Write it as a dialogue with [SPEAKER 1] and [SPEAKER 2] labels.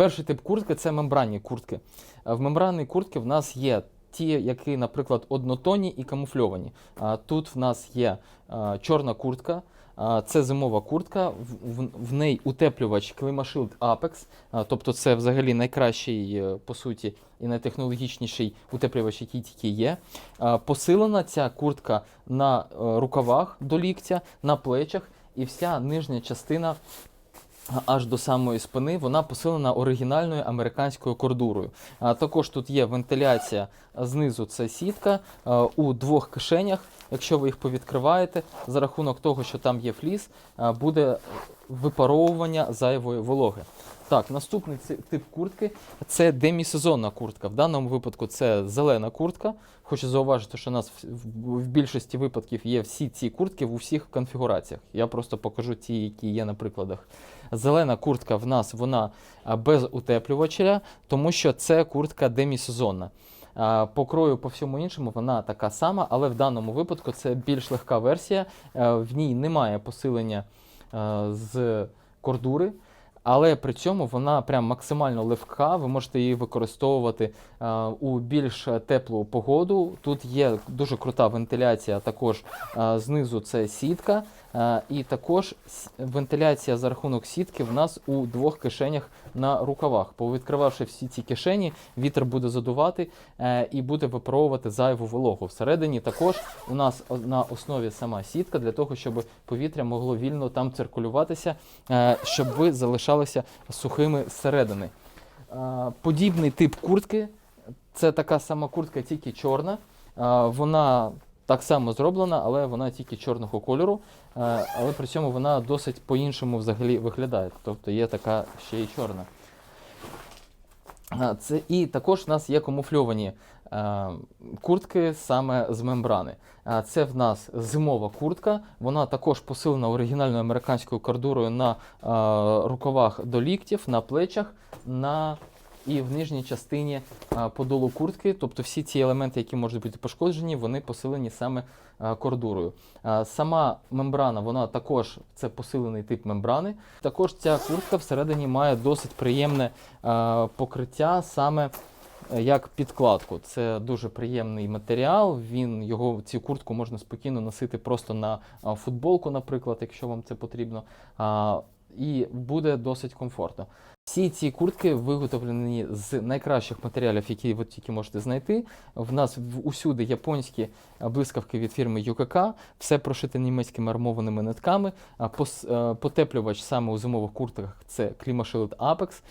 [SPEAKER 1] Перший тип куртки це мембранні куртки. Е, В мембранній куртки в нас є ті, які, наприклад, однотонні і камуфльовані. Тут в нас є е, чорна куртка. Це зимова куртка, в, в, в неї утеплювач Climashield Apex, тобто це взагалі найкращий, е, по суті, і найтехнологічніший утеплювач, який тільки є. Посилена ця куртка на е, рукавах до ліктя, на плечах, і вся нижня частина аж до самої спини, вона посилена оригінальною американською кордурою. А також тут є вентиляція знизу, це сітка у двох кишенях. Якщо ви їх повідкриваєте, за рахунок того, що там є фліс, буде випаровування зайвої вологи. Так, наступний тип куртки це демісезонна куртка. В даному випадку це зелена куртка. Хочу зауважити, що у нас в, більшості випадків є всі ці куртки в усіх конфігураціях. Я просто покажу ті, які є на прикладах. Зелена куртка в нас вона без утеплювача, тому що це куртка демісезонна. По крою, по всьому іншому, вона така сама, але в даному випадку це більш легка версія. В ній немає посилення з кордури. Але при цьому вона прям максимально легка. Ви можете її використовувати е, у більш теплу погоду. Тут є дуже крута вентиляція. Також е, знизу це сітка, е, і також вентиляція за рахунок сітки в нас у двох кишенях на рукавах. Повідкривавши всі ці кишені, вітер буде задувати е, і буде випаровувати зайву вологу. Всередині також у нас на основі сама сітка для того, щоб повітря могло вільно там циркулюватися, е, щоб ви залишалися сухими зсередини. Е, Подібний тип куртки це така сама куртка, тільки чорна. Е, Вона так само зроблена, але вона тільки чорного кольору. Е, Але при цьому вона досить по-іншому взагалі виглядає. Тобто є така ще й чорна. Це, і також в нас є камуфльовані е, куртки саме з мембрани. Це в нас зимова куртка, вона також посилена оригінальною американською кордурою на е, рукавах до ліктів, на плечах, на і в нижній частині подолу куртки. Тобто всі ці елементи, які можуть бути пошкоджені, вони посилені саме кордурою. Сама мембрана, вона також це посилений тип мембрани. Також ця куртка всередині має досить приємне покриття саме е, як підкладку. Це дуже приємний матеріал. Він його цю куртку можна спокійно носити просто на футболку, наприклад, якщо вам це потрібно. І буде досить комфортно. Всі ці куртки виготовлені з найкращих матеріалів, які ви тільки можете знайти. В нас усюди японські блискавки від фірми UKK, все прошите німецькими армованими нитками. Е, Потеплювач саме у зимових куртках це Climashield Apex.